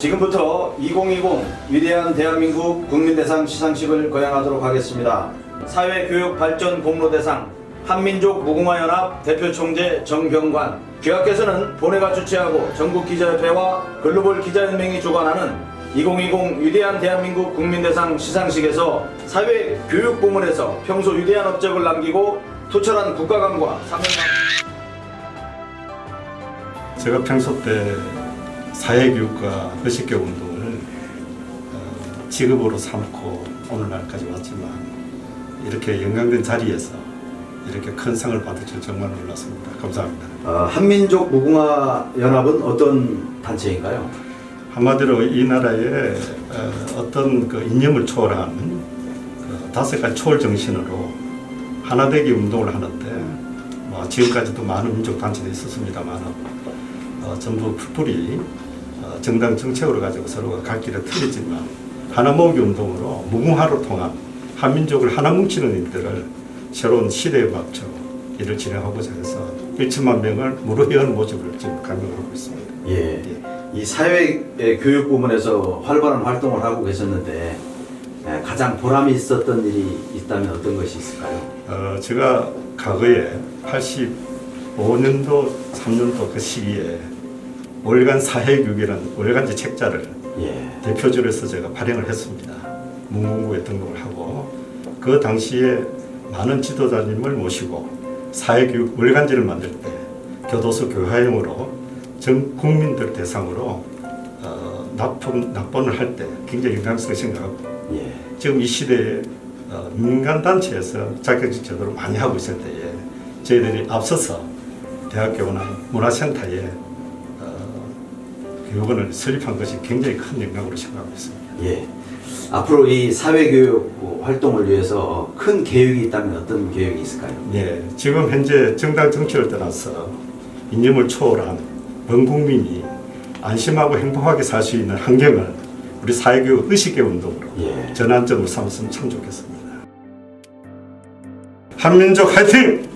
지금부터 2020 위대한 대한민국 국민대상 시상식을 거행하도록 하겠습니다. 사회교육 발전 공로 대상 한민족 무궁화연합 대표총재 정병관 귀하께서는 본회가 주최하고 전국기자협회와 글로벌 기자연맹이 주관하는 2020 위대한 대한민국 국민대상 시상식에서 사회교육 부문에서 평소 위대한 업적을 남기고 투철한 국가감과 사명감 제가 평소 때 사회교육과 의식교육 운동을 어, 직업으로 삼고 오늘날까지 왔지만 이렇게 영광된 자리에서 이렇게 큰 상을 받을 줄 정말 몰랐습니다. 감사합니다. 어, 한민족 무궁화 연합은 어떤 단체인가요? 한마디로 이 나라의 어, 어떤 그 이념을 초월한 그 다섯 가지 초월 정신으로 하나되기 운동을 하는데 뭐 지금까지도 많은 민족 단체가 있었습니다만 어, 전부 풀뿌리 어, 정당 정책으로 가지고 서로가 갈 길은 틀리지만 하나 모으기 운동으로 무궁화로 통한 한민족을 하나 뭉치는 일들을 새로운 시대에 맞춰 일을 진행하고자 해서 1천만 명을 무료 회원 모집을 지금 강요하고 있습니다. 예. 이 사회 교육 부문에서 활발한 활동을 하고 계셨는데 예, 가장 보람이 있었던 일이 있다면 어떤 것이 있을까요? 어, 제가 과거에 85년도, 3년도 그 시기에 월간 사회교육이라는 월간지 책자를 예. 대표적으로 해서 제가 발행을 했습니다. 문공부에 등록을 하고 그 당시에 많은 지도자님을 모시고 사회교육 월간지를 만들 때 교도소 교화형으로 전 국민들 대상으로 어, 납품, 납본을 할 때 굉장히 영향성을 생각하고 예. 지금 이 시대에 어, 민간 단체에서 자격증 제도를 많이 하고 있을 때에 저희들이 앞서서 대학교나 문화센터에 어, 교육원을 설립한 것이 굉장히 큰 영광으로 생각하고 있습니다. 예. 앞으로 이 사회 교육 활동을 위해서 큰 계획이 있다면 어떤 계획이 있을까요? 예, 지금 현재 정당 정치를 떠나서 이념을 초월한 전 국민이 안심하고 행복하게 살 수 있는 환경을 우리 사회교육 의식의 운동으로 예. 전환점을 삼았으면 참 좋겠습니다. 한민족 화이팅!